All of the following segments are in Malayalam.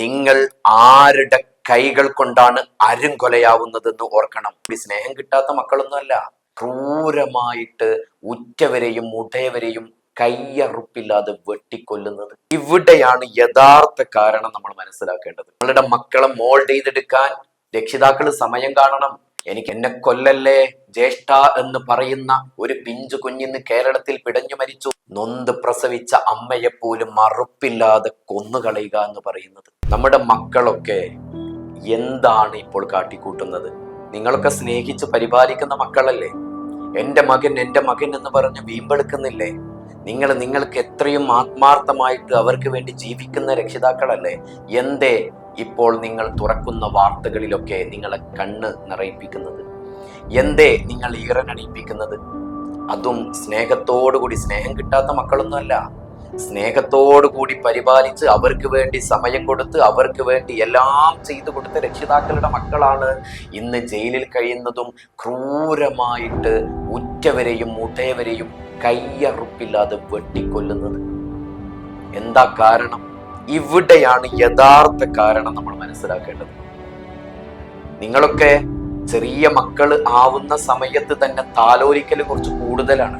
നിങ്ങൾ ആരുടെ കൈകൾ കൊണ്ടാണ് അരുംകൊലയാവുന്നതെന്ന് ഓർക്കണം. ഈ സ്നേഹം കിട്ടാത്ത മക്കളൊന്നുമല്ല. ക്രൂരമായിട്ട് ഉറ്റവരെയും ഉടയവരെയും കയ്യറുപ്പില്ലാതെ വെട്ടിക്കൊല്ലുന്നത് ഇവിടെയാണ് യഥാർത്ഥ കാരണം നമ്മൾ മനസ്സിലാക്കേണ്ടത്. നമ്മളുടെ മക്കളെ മോൾഡ് ചെയ്തെടുക്കാൻ രക്ഷിതാക്കൾ സമയം കാണണം. എനിക്ക് എന്നെ കൊല്ലല്ലേ? ജ്യേഷ്ഠ എന്ന് പറയുന്ന ഒരു പിഞ്ചു കുഞ്ഞിന്ന് കേരളത്തിൽ പിടഞ്ഞു മരിച്ചു. നൊന്ത് പ്രസവിച്ച അമ്മയെ പോലും മറുപ്പില്ലാതെ കൊന്നുകളയുക എന്ന് പറയുന്നത്. നമ്മുടെ മക്കളൊക്കെ എന്താണ് ഇപ്പോൾ കാട്ടിക്കൂട്ടുന്നത്? നിങ്ങളൊക്കെ സ്നേഹിച്ച് പരിപാലിക്കുന്ന മക്കളല്ലേ? എന്റെ മകൻ എന്റെ മകൻ എന്ന് പറഞ്ഞ് വീമ്പെടുക്കുന്നില്ലേ? നിങ്ങൾ നിങ്ങൾക്ക് എത്രയും ആത്മാർത്ഥമായിട്ട് അവർക്ക് വേണ്ടി ജീവിക്കുന്ന രക്ഷിതാക്കളല്ലേ? എന്തേ ഇപ്പോൾ നിങ്ങൾ തുറക്കുന്ന വാർത്തകളിലൊക്കെ നിങ്ങളെ കണ്ണ് നിറയിപ്പിക്കുന്നത്. എന്തേ നിങ്ങൾ ഈറനണിയിപ്പിക്കുന്നത് അതും സ്നേഹത്തോടുകൂടി സ്നേഹം കിട്ടാത്ത മക്കളൊന്നുമല്ല. സ്നേഹത്തോടു കൂടി പരിപാലിച്ച് അവർക്ക് വേണ്ടി സമയം കൊടുത്ത് അവർക്ക് വേണ്ടി എല്ലാം ചെയ്തു കൊടുത്ത രക്ഷിതാക്കളുടെ മക്കളാണ്. ഇന്ന് ജയിലിൽ കഴിയുന്നതും ക്രൂരമായിട്ട് ഉറ്റവരെയും ഉടയവരെയും കയ്യറുപ്പില്ലാതെ വെട്ടിക്കൊല്ലുന്നത്. എന്താ കാരണം? ഇവിടെയാണ് യഥാർത്ഥ കാരണം നമ്മൾ മനസ്സിലാക്കേണ്ടത്. നിങ്ങളൊക്കെ ചെറിയ മക്കൾ ആവുന്ന സമയത്ത് തന്നെ താലോലിക്കൽ കുറച്ച് കൂടുതലാണ്.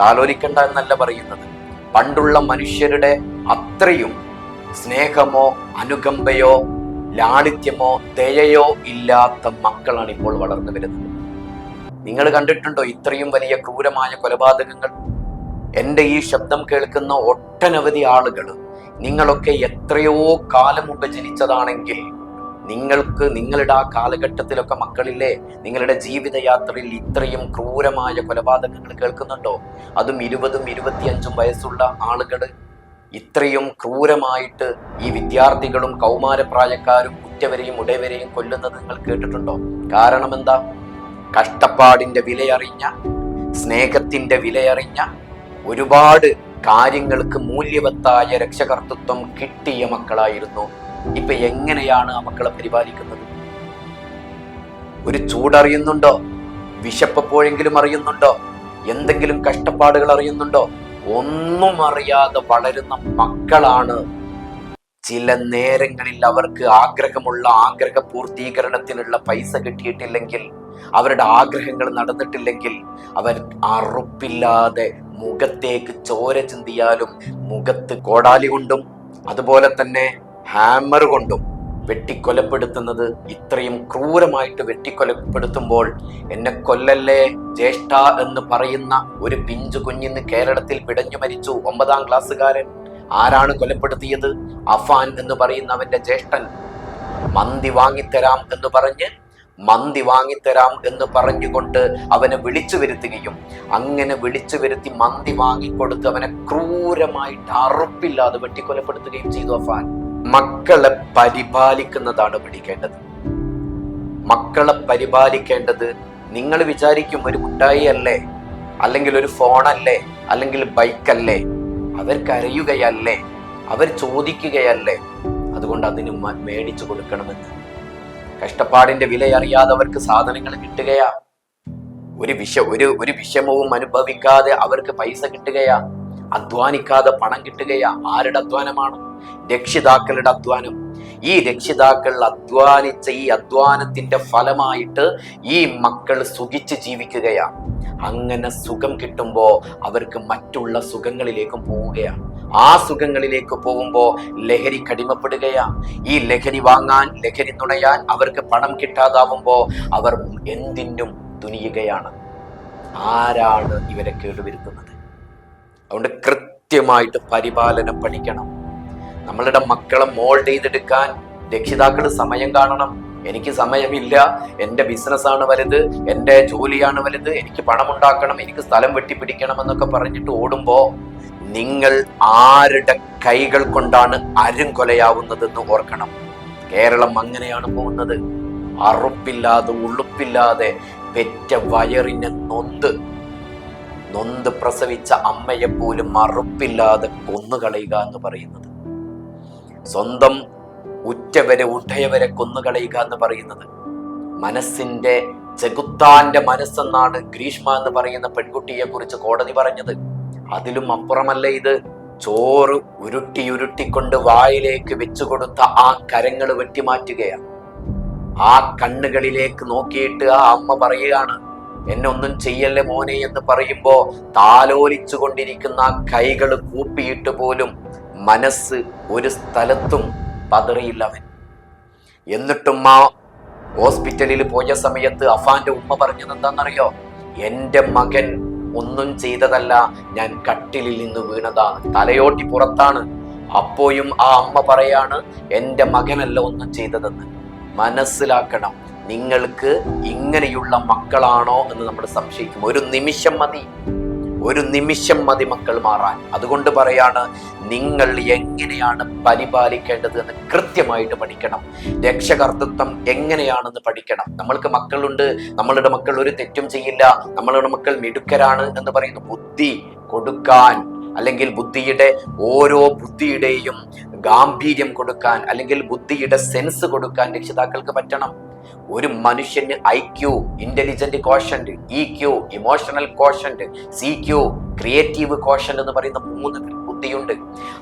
താലോലിക്കണ്ട എന്നല്ല പറയുന്നത്. പണ്ടുള്ള മനുഷ്യരുടെ അത്രയും സ്നേഹമോ അനുകമ്പയോ ലാളിത്യമോ ദയയോ ഇല്ലാത്ത മക്കളാണ് ഇപ്പോൾ വളർന്നു വരുന്നത്. നിങ്ങൾ കണ്ടിട്ടുണ്ടോ ഇത്രയും വലിയ ക്രൂരമായ കൊലപാതകങ്ങൾ? എന്റെ ഈ ശബ്ദം കേൾക്കുന്ന ഒട്ടനവധി ആളുകൾ നിങ്ങളൊക്കെ എത്രയോ കാലം മുമ്പ് ജനിച്ചതാണെങ്കിൽ നിങ്ങൾക്ക് നിങ്ങളുടെ ആ കാലഘട്ടത്തിലൊക്കെ മക്കളില്ലേ? നിങ്ങളുടെ ജീവിതയാത്രയിൽ ഇത്രയും ക്രൂരമായ കൊലപാതകങ്ങൾ കേൾക്കുന്നുണ്ടോ? അതും ഇരുപതും ഇരുപത്തിയഞ്ചും വയസ്സുള്ള ആളുകൾ ഇത്രയും ക്രൂരമായിട്ട് ഈ വിദ്യാർത്ഥികളും കൗമാരപ്രായക്കാരും കുറ്റവരെയും ഉടയവരെയും കൊല്ലുന്നത് നിങ്ങൾ കേട്ടിട്ടുണ്ടോ? കാരണം എന്താ കഷ്ടപ്പാടിന്റെ വിലയറിഞ്ഞ സ്നേഹത്തിന്റെ വിലയറിഞ്ഞ ഒരുപാട് കാര്യങ്ങൾക്ക് മൂല്യവത്തായ രക്ഷകർത്തൃത്വം കിട്ടിയ മക്കളായിരുന്നു. ഇപ്പൊ എങ്ങനെയാണ് ആ മക്കളെ പരിപാലിക്കുന്നത്? ഒരു ചൂടറിയുന്നുണ്ടോ? വിശപ്പെപ്പോഴെങ്കിലും അറിയുന്നുണ്ടോ? എന്തെങ്കിലും കഷ്ടപ്പാടുകൾ അറിയുന്നുണ്ടോ? ഒന്നും അറിയാതെ വളരുന്ന മക്കളാണ്. ചില നേരങ്ങളിൽ അവർക്ക് ആഗ്രഹമുള്ള ആഗ്രഹ പൂർത്തീകരണത്തിനുള്ള പൈസ കിട്ടിയിട്ടില്ലെങ്കിൽ അവരുടെ ആഗ്രഹങ്ങൾ നടന്നിട്ടില്ലെങ്കിൽ അവർ അറുപ്പില്ലാതെ മുഖത്തേക്ക് ചോര ചിന്തിയാലും മുഖത്ത് കോടാലി കൊണ്ടും അതുപോലെ തന്നെ ഹാമർ കൊണ്ടും വെട്ടിക്കൊലപ്പെടുത്തുന്നത് ഇത്രയും ക്രൂരമായിട്ട് വെട്ടിക്കൊലപ്പെടുത്തുമ്പോൾ എന്നെ കൊല്ലല്ലേ ജ്യേഷ്ഠ എന്ന് പറയുന്ന ഒരു പിഞ്ചു കുഞ്ഞിന്ന് കേരളത്തിൽ പിടഞ്ഞു മരിച്ചു ഒമ്പതാം ക്ലാസ്സുകാരൻ. ആരാണ് കൊലപ്പെടുത്തിയത്? അഫാൻ എന്ന് പറയുന്ന അവന്റെ ജ്യേഷ്ഠൻ. മന്തി വാങ്ങിത്തരാം എന്ന് പറഞ്ഞ് മന്തി വാങ്ങിത്തരാം എന്ന് പറഞ്ഞുകൊണ്ട് അവനെ വിളിച്ചു വരുത്തുകയും അങ്ങനെ വിളിച്ചു വരുത്തി മന്തി വാങ്ങിക്കൊടുത്ത് അവനെ ക്രൂരമായിട്ട് അറുപ്പില്ലാതെ വെട്ടിക്കൊലപ്പെടുത്തുകയും ചെയ്തു അഫാൻ മക്കളെ പരിപാലിക്കുന്നതാണ് പഠിക്കേണ്ടത് മക്കളെ പരിപാലിക്കേണ്ടത് നിങ്ങൾ വിചാരിക്കും ഒരു മുട്ടായി അല്ലേ അല്ലെങ്കിൽ ഒരു ഫോണല്ലേ അല്ലെങ്കിൽ ബൈക്കല്ലേ അവർക്കറിയുകയല്ലേ അവർ ചോദിക്കുകയല്ലേ അതുകൊണ്ട് അതിന് മേടിച്ചു കൊടുക്കണമെന്ന്. കഷ്ടപ്പാടിന്റെ വില അറിയാതെ അവർക്ക് സാധനങ്ങൾ കിട്ടുകയാ. ഒരു വിഷ ഒരു ഒരു വിഷമവും അനുഭവിക്കാതെ അവർക്ക് പൈസ കിട്ടുകയാ. അധ്വാനിക്കാതെ പണം കിട്ടുകയാ. ആരുടെ അധ്വാനമാണ്? രക്ഷിതാക്കളുടെ അധ്വാനം. ഈ രക്ഷിതാക്കൾ അധ്വാനിച്ച ഈ അധ്വാനത്തിന്റെ ഫലമായിട്ട് ഈ മക്കൾ സുഖിച്ച് ജീവിക്കുകയാണ് അങ്ങനെ സുഖം കിട്ടുമ്പോ അവർക്ക് മറ്റുള്ള സുഖങ്ങളിലേക്കും പോവുകയാണ് ആ സുഖങ്ങളിലേക്ക് പോകുമ്പോൾ ലഹരി കടിമപ്പെടുകയാണ് ഈ ലഹരി വാങ്ങാൻ ലഹരി നുണയാൻ അവർക്ക് പണം കിട്ടാതാവുമ്പോൾ അവർ എന്തിനും തുനിയുകയാണ്. ആരാണ് ഇവരെ കേടുവരുത്തുന്നത്? അതുകൊണ്ട് കൃത്യമായിട്ട് പരിപാലനം പഠിക്കണം. നമ്മളുടെ മക്കളെ മോൾഡ് ചെയ്തെടുക്കാൻ രക്ഷിതാക്കൾ സമയം കാണണം. എനിക്ക് സമയമില്ല എന്റെ ബിസിനസ്സാണ് വലുത് എന്റെ ജോലിയാണ് വലുത് എനിക്ക് പണം ഉണ്ടാക്കണം എനിക്ക് സ്ഥലം വെട്ടിപ്പിടിക്കണം എന്നൊക്കെ പറഞ്ഞിട്ട് ഓടുമ്പോ നിങ്ങൾ ആരുടെ കൈകൾ കൊണ്ടാണ് അരുംകൊലയാവുന്നതെന്ന് ഓർക്കണം. കേരളം അങ്ങനെയാണ് പോകുന്നത്. അറുപ്പില്ലാതെ ഉളുപ്പില്ലാതെ പെറ്റ വയറിനെ നൊന്ത്. നൊന്ത് പ്രസവിച്ച അമ്മയെ പോലും അറുപ്പില്ലാതെ കൊന്നുകളയുക എന്ന് പറയുന്നത്. സ്വന്തം ഉറ്റവരെ ഉണ്ടയവരെ കൊന്നുകളയുക എന്ന് പറയുന്നത്. മനസ്സിന്റെ ചെകുത്താന്റെ മനസ്സെന്നാണ് ഗ്രീഷ്മ എന്ന് പറയുന്ന പെൺകുട്ടിയെ കുറിച്ച് കോടതി പറഞ്ഞത്. അതിലും അപ്പുറമല്ല ഇത്? ചോറ് ഉരുട്ടി ഉരുട്ടിക്കൊണ്ട് വായിലേക്ക് വെച്ചു കൊടുത്ത ആ കരങ്ങൾ വെട്ടിമാറ്റുകയാണ്. ആ കണ്ണുകളിലേക്ക് നോക്കിയിട്ട് ആ അമ്മ പറയുകയാണ് എന്നെ ഒന്നും ചെയ്യല്ലേ മോനെ എന്ന് പറയുമ്പോ താലോലിച്ചു കൊണ്ടിരിക്കുന്ന കൈകൾ കൂപ്പിയിട്ട് പോലും മനസ്സ് ഒരു സ്ഥലത്തും പതറിയില്ല അവൻ. എന്നിട്ടും ആ ഹോസ്പിറ്റലിൽ പോയ സമയത്ത് അഫാന്റെ ഉമ്മ പറഞ്ഞത് എന്താണെന്നറിയോ? എന്റെ മകൻ ഒന്നും ചെയ്തതല്ല. ഞാൻ കട്ടിലിൽ നിന്ന് വീണതാണ് തലയോട്ടി പുറത്താണ്. അപ്പോഴും ആ അമ്മ പറയാണ് എന്റെ മകനല്ല ഒന്നും ചെയ്തതെന്ന്. മനസ്സിലാക്കണം നിങ്ങൾക്ക് ഇങ്ങനെയുള്ള മക്കളാണോ എന്ന് നമ്മൾ സംശയിക്കും. ഒരു നിമിഷം മതി. ഒരു നിമിഷം മതി മക്കൾ മാറാൻ. അതുകൊണ്ട് പറയാണ് നിങ്ങൾ എങ്ങനെയാണ് പരിപാലിക്കേണ്ടത് എന്ന് കൃത്യമായിട്ട് പഠിക്കണം. രക്ഷകർത്തൃത്വം എങ്ങനെയാണെന്ന് പഠിക്കണം. നമ്മൾക്ക് മക്കളുണ്ട് നമ്മളുടെ മക്കൾ ഒരു തെറ്റും ചെയ്യില്ല നമ്മളുടെ മക്കൾ മിടുക്കരാണ് എന്ന് പറയുന്ന ബുദ്ധി കൊടുക്കാൻ അല്ലെങ്കിൽ ബുദ്ധിയുടെ ഓരോ ബുദ്ധിയുടെയും ഗാംഭീര്യം കൊടുക്കാൻ അല്ലെങ്കിൽ ബുദ്ധിയുടെ സെൻസ് കൊടുക്കാൻ രക്ഷിതാക്കൾക്ക് പറ്റണം. ഒരു മനുഷ്യന് I Q intelligent quotient E Q emotional quotient C Q creative quotient എന്ന് പറയുന്ന മൂന്ന് ബുദ്ധിയുണ്ട്.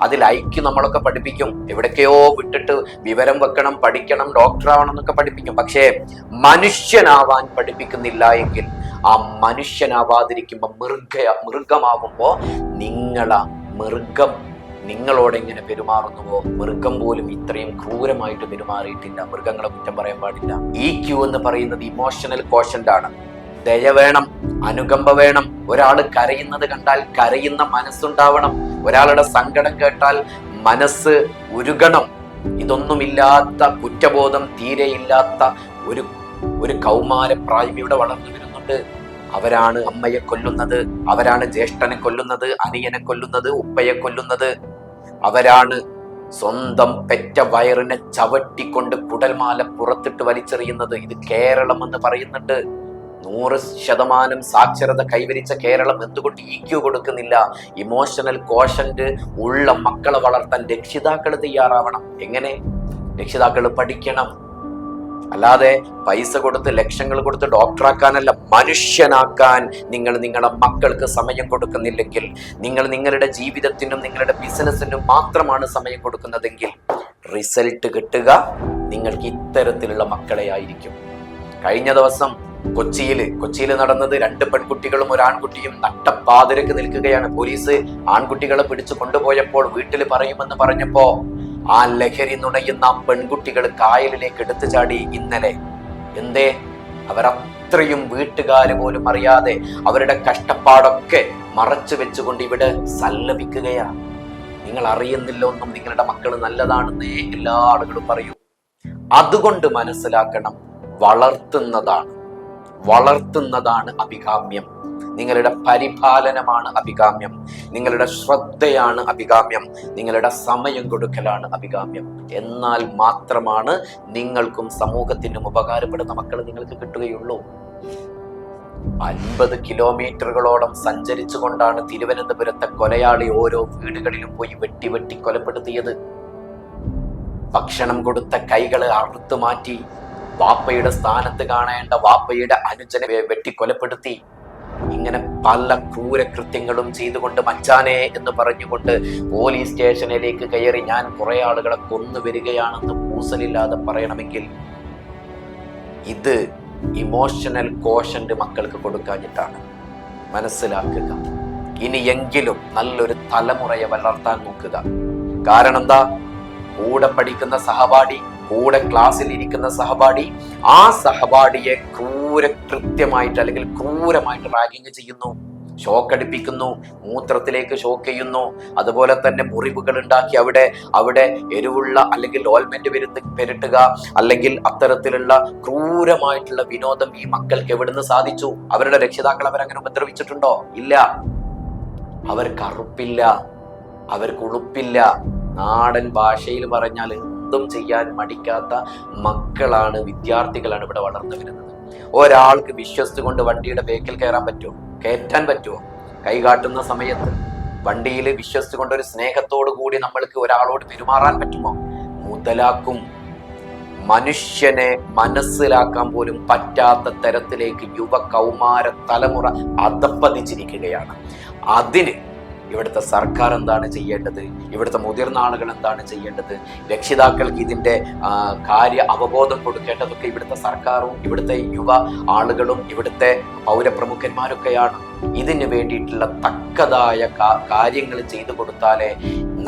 അതിൽ ഐ ക്യൂ നമ്മളൊക്കെ പഠിപ്പിക്കും. എവിടൊക്കെയോ വിട്ടിട്ട് വിവരം വെക്കണം പഠിക്കണം ഡോക്ടർ ആവണം എന്നൊക്കെ പഠിപ്പിക്കും. പക്ഷേ മനുഷ്യനാവാൻ പഠിപ്പിക്കുന്നില്ല എങ്കിൽ ആ മനുഷ്യനാവാതിരിക്കുമ്പോൾ മൃഗ മൃഗമാകുമ്പോൾ നിങ്ങളാ മൃഗം. നിങ്ങളോട് എങ്ങനെ പെരുമാറുന്നുവോ? മൃഗം പോലും ഇത്രയും ക്രൂരമായിട്ട് പെരുമാറിയിട്ടില്ല. മൃഗങ്ങളെ കുറ്റം പറയാൻ പാടില്ല. ഈ ക്യൂ എന്ന് പറയുന്നത് ഇമോഷണൽ കോഷന്റ് ആണ്. ദയ വേണം അനുകമ്പ വേണം. ഒരാൾ കരയുന്നത് കണ്ടാൽ കരയുന്ന മനസ്സുണ്ടാവണം. ഒരാളുടെ സങ്കടം കേട്ടാൽ മനസ്സ് ഉരുകണം. ഇതൊന്നുമില്ലാത്ത കുറ്റബോധം തീരെ ഇല്ലാത്ത ഒരു ഒരു കൗമാരപ്രായം ഇവിടെ വളർന്നു വരുന്നുണ്ട്. അവരാണ് അമ്മയെ കൊല്ലുന്നത് അവരാണ് ജ്യേഷ്ഠനെ കൊല്ലുന്നത് അനിയനെ കൊല്ലുന്നത് ഉപ്പയെ കൊല്ലുന്നത്. അവരാണ് സ്വന്തം പെറ്റ വയറിനെ ചവട്ടിക്കൊണ്ട് കുടൽമാല പുറത്തിട്ട് വലിച്ചെറിയുന്നത്. ഇത് കേരളം എന്ന് പറയുന്നുണ്ട്. നൂറ് ശതമാനം സാക്ഷരത കൈവരിച്ച കേരളം എന്തുകൊണ്ട് ഇക്യു ക്യു കൊടുക്കുന്നില്ല? ഇമോഷണൽ കോഷന്റ് ഉള്ള മക്കളെ വളർത്താൻ രക്ഷിതാക്കൾ തയ്യാറാവണം. എങ്ങനെ? രക്ഷിതാക്കൾ പഠിക്കണം. അല്ലാതെ പൈസ കൊടുത്ത് ലക്ഷങ്ങൾ കൊടുത്ത് ഡോക്ടറാക്കാനല്ല മനുഷ്യനാക്കാൻ നിങ്ങൾ നിങ്ങളുടെ മക്കൾക്ക് സമയം കൊടുക്കുന്നില്ലെങ്കിൽ നിങ്ങൾ നിങ്ങളുടെ ജീവിതത്തിനും നിങ്ങളുടെ ബിസിനസ്സിനും മാത്രമാണ് സമയം കൊടുക്കുന്നതെങ്കിൽ റിസൾട്ട് കിട്ടുക നിങ്ങൾക്ക് ഇത്തരത്തിലുള്ള മക്കളെ ആയിരിക്കും. കഴിഞ്ഞ ദിവസം കൊച്ചിയിൽ കൊച്ചിയിൽ നടന്നത് രണ്ട് പെൺകുട്ടികളും ഒരു ആൺകുട്ടിയും നട്ടപ്പാതിരക്ക് നിൽക്കുകയാണ്. പോലീസ് ആൺകുട്ടികളെ പിടിച്ചു കൊണ്ടുപോയപ്പോൾ വീട്ടിൽ പറയുമെന്ന് പറഞ്ഞപ്പോ ആ ലഹരി നുണയുന്ന പെൺകുട്ടികൾ കായലിലേക്ക് എടുത്തു ചാടി ഇന്നലെ. എന്തേ? അവർ അത്രയും വീട്ടുകാര് പോലും അറിയാതെ അവരുടെ കഷ്ടപ്പാടൊക്കെ മറച്ചു വെച്ചുകൊണ്ട് ഇവിടെ സല്ലപിക്കുകയാണ്. നിങ്ങൾ അറിയുന്നില്ല ഒന്നും നിങ്ങളുടെ മക്കൾ നല്ലതാണെന്നേ എല്ലാ ആളുകളും പറയൂ. അതുകൊണ്ട് മനസ്സിലാക്കണം വളർത്തുന്നതാണ് വളർത്തുന്നതാണ് അഭികാമ്യം. നിങ്ങളുടെ പരിപാലനമാണ് അഭികാമ്യം. നിങ്ങളുടെ ശ്രദ്ധയാണ് അഭികാമ്യം. നിങ്ങളുടെ സമയം കൊടുക്കലാണ് അഭികാമ്യം. എന്നാൽ മാത്രമാണ് നിങ്ങൾക്കും സമൂഹത്തിനും ഉപകാരപ്പെടുന്ന മക്കൾ നിങ്ങൾക്ക് കിട്ടുകയുള്ളൂ. അൻപത് കിലോമീറ്ററുകളോളം സഞ്ചരിച്ചു കൊണ്ടാണ് തിരുവനന്തപുരത്തെ കൊലയാളി ഓരോ വീടുകളിലും പോയി വെട്ടി വെട്ടി കൊലപ്പെടുത്തിയത്. ഭക്ഷണം കൊടുത്ത കൈകളെ അറുത്തു മാറ്റി വാപ്പയുടെ സ്ഥാനത്ത് കാണേണ്ട വാപ്പയുടെ അനുജനെ വെട്ടിക്കൊലപ്പെടുത്തി. വെട്ടി കൊലപ്പെടുത്തി ഇങ്ങനെ പല ക്രൂരകൃത്യങ്ങളും ചെയ്തുകൊണ്ട് മച്ചാനെ എന്ന് പറഞ്ഞുകൊണ്ട് പോലീസ് സ്റ്റേഷനിലേക്ക് കയറി ഞാൻ കുറെ ആളുകളെ കൊന്നു വരികയാണെന്ന് പൂസലില്ലാതെ പറയണമെങ്കിൽ ഇത് ഇമോഷണൽ കോഷന്റ് മക്കൾക്ക് കൊടുക്കാഞ്ഞിട്ടാണ്. മനസ്സിലാക്കുക. ഇനിയെങ്കിലും നല്ലൊരു തലമുറയെ വളർത്താൻ നോക്കുക. കാരണം എന്താ? കൂടെ പഠിക്കുന്ന സഹപാഠി കൂടെ ക്ലാസ്സിൽ ഇരിക്കുന്ന സഹപാഠി ആ സഹപാഠിയെ ക്രൂര കൃത്യമായിട്ട് അല്ലെങ്കിൽ ക്രൂരമായിട്ട് റാഗിങ് ചെയ്യുന്നു. ഷോക്ക് അടിപ്പിക്കുന്നു മൂത്രത്തിലേക്ക് ഷോക്ക് ചെയ്യുന്നു. അതുപോലെ തന്നെ മുറിവുകൾ ഉണ്ടാക്കി അവിടെ അവിടെ എരിവുള്ള അല്ലെങ്കിൽ ഓൽമെന്റ് പെരുത്ത് പെരട്ടുക അല്ലെങ്കിൽ അത്തരത്തിലുള്ള ക്രൂരമായിട്ടുള്ള വിനോദം ഈ മക്കൾക്ക് എവിടുന്ന് സാധിച്ചു? അവരുടെ രക്ഷിതാക്കൾ അവരങ്ങനെ ഉപദ്രവിച്ചിട്ടുണ്ടോ? ഇല്ല. അവർക്ക് അറുപ്പില്ല. അവർക്ക് ഉളുപ്പില്ല. നാടൻ ഭാഷയിൽ പറഞ്ഞാൽ എന്തും ചെയ്യാൻ മടിക്കാത്ത മക്കളാണ് വിദ്യാർത്ഥികളാണ് ഇവിടെ വളർന്നു വരുന്നത്. ഒരാൾക്ക് വിശ്വസിച്ചുകൊണ്ട് വണ്ടിയുടെ ബേക്കിൽ കയറാൻ പറ്റുമോ കയറ്റാൻ പറ്റുമോ കൈകാട്ടുന്ന സമയത്ത് വണ്ടിയിൽ വിശ്വസിച്ചുകൊണ്ട് ഒരു സ്നേഹത്തോടു കൂടി നമ്മൾക്ക് ഒരാളോട് പെരുമാറാൻ പറ്റുമോ? മുതലാക്കും മനുഷ്യനെ മനസ്സിലാക്കാൻ പോലും പറ്റാത്ത തരത്തിലേക്ക് യുവ കൗമാര തലമുറ അധപ്പതിച്ചിരിക്കുകയാണ് അതിന് ഇവിടുത്തെ സർക്കാർ എന്താണ് ചെയ്യേണ്ടത്? ഇവിടുത്തെ മുതിർന്ന ആളുകൾ എന്താണ് ചെയ്യേണ്ടത്? രക്ഷിതാക്കൾക്ക് ഇതിന്റെ കാര്യ അവബോധം കൊടുക്കേണ്ടതൊക്കെ ഇവിടുത്തെ സർക്കാരും ഇവിടുത്തെ യുവ ആളുകളും ഇവിടുത്തെ പൗരപ്രമുഖന്മാരൊക്കെയാണ്. ഇതിന് വേണ്ടിയിട്ടുള്ള തക്കതായ കാര്യങ്ങൾ ചെയ്തു കൊടുത്താലേ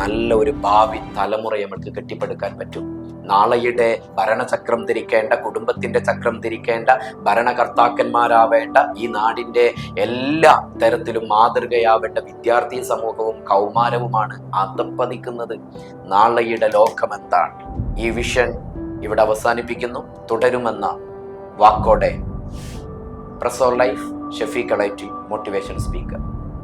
നല്ല ഒരു ഭാവി തലമുറയെ നമുക്ക് കെട്ടിപ്പടുക്കാൻ പറ്റും. നാളെയുടെ ഭരണചക്രം തിരിക്കേണ്ട കുടുംബത്തിന്റെ ചക്രം തിരിക്കേണ്ട ഭരണകർത്താക്കന്മാരാവേണ്ട ഈ നാടിന്റെ എല്ലാ തരത്തിലും മാതൃകയാവേണ്ട വിദ്യാർത്ഥി സമൂഹവും കൗമാരവുമാണ് അതപ്പതിക്കുന്നത് നാളെയുടെ ലോകമെന്താണ്? ഈ വിഷൻ ഇവിടെ അവസാനിപ്പിക്കുന്നു. തുടരുമെന്ന വാക്കോടെ പ്രസോ ലൈഫ് ഷെഫീഖ് കളൈറ്റി മോട്ടിവേഷൻ സ്പീക്കർ.